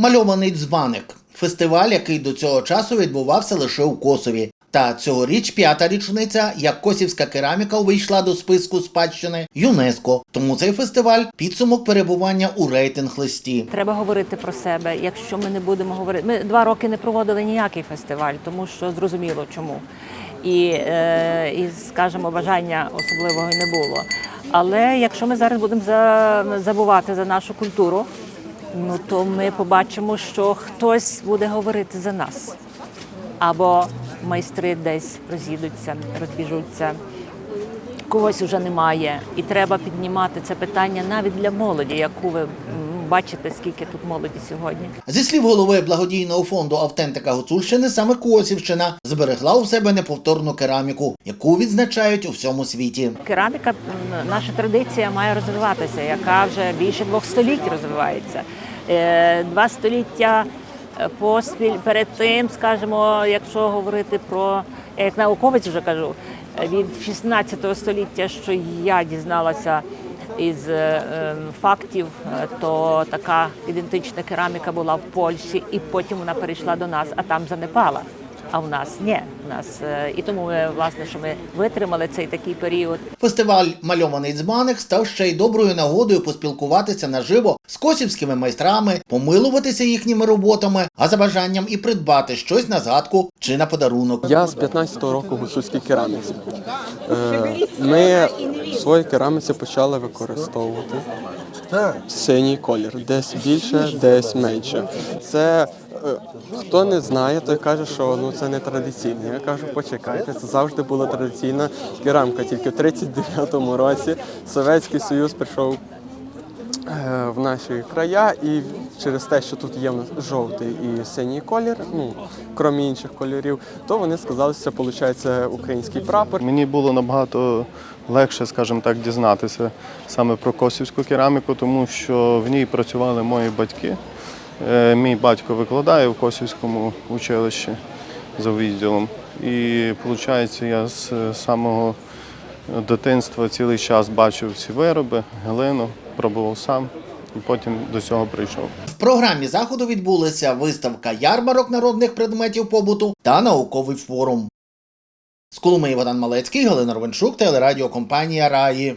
Мальований дзбаник фестиваль, який до цього часу відбувався лише у Косові. Та цьогоріч п'ята річниця, як косівська кераміка увійшла до списку спадщини ЮНЕСКО. Тому цей фестиваль підсумок перебування у рейтинг листі. Треба говорити про себе. Якщо ми не будемо говорити, ми два роки не проводили ніякий фестиваль, тому що зрозуміло чому. І, е, і скажімо, бажання особливого не було. Але якщо ми зараз будемо забувати за нашу культуру, ну то ми побачимо, що хтось буде говорити за нас. Або майстри десь роз'їдуться, розбіжуться, когось вже немає. І треба піднімати це питання навіть для молоді, яку ви бачите, скільки тут молоді сьогодні. Зі слів голови благодійного фонду Автентика Гуцульщини, саме Косівщина зберегла у себе неповторну кераміку, яку відзначають у всьому світі. Кераміка, наша традиція має розвиватися, яка вже більше двох століть розвивається. Е, Два століття поспіль перед тим, скажімо, якщо говорити про як науковець, вже кажу від 16 століття, що я дізналася із е, е, фактів, е, то така ідентична кераміка була в Польщі, і потім вона перейшла до нас, а там занепала. А в нас ні. У нас е, і тому ми власне, що ми витримали цей такий період. Фестиваль Мальований дзбаник став ще й доброю нагодою поспілкуватися наживо з косівськими майстрами, помилуватися їхніми роботами, а за бажанням і придбати щось на згадку чи на подарунок. Я з 15-го року в гуцульській кераміці. Е, Ми в своїй кераміці почали використовувати синій колір. Десь більше, десь менше. Це е, хто не знає, той каже, що ну це не традиційно. Я кажу, почекайте, це завжди була традиційна керамка. Тільки в 39-му році Совєтський Союз прийшов е, в наші края, і через те, що тут є в нас жовтий і синій колір, ну крім інших кольорів, то вони сказали, що це виходить український прапор. Мені було набагато легше, скажімо так, дізнатися саме про косівську кераміку, тому що в ній працювали мої батьки. Е, Мій батько викладає в Косівському училищі за відділом. І виходить, я з самого дитинства цілий час бачив ці вироби, глину, пробував сам і потім до цього прийшов. В програмі заходу відбулася виставка ярмарок народних предметів побуту та науковий форум. З Коломиї Богдан Малецький, Галина Ровенчук, телерадіокомпанія Раї.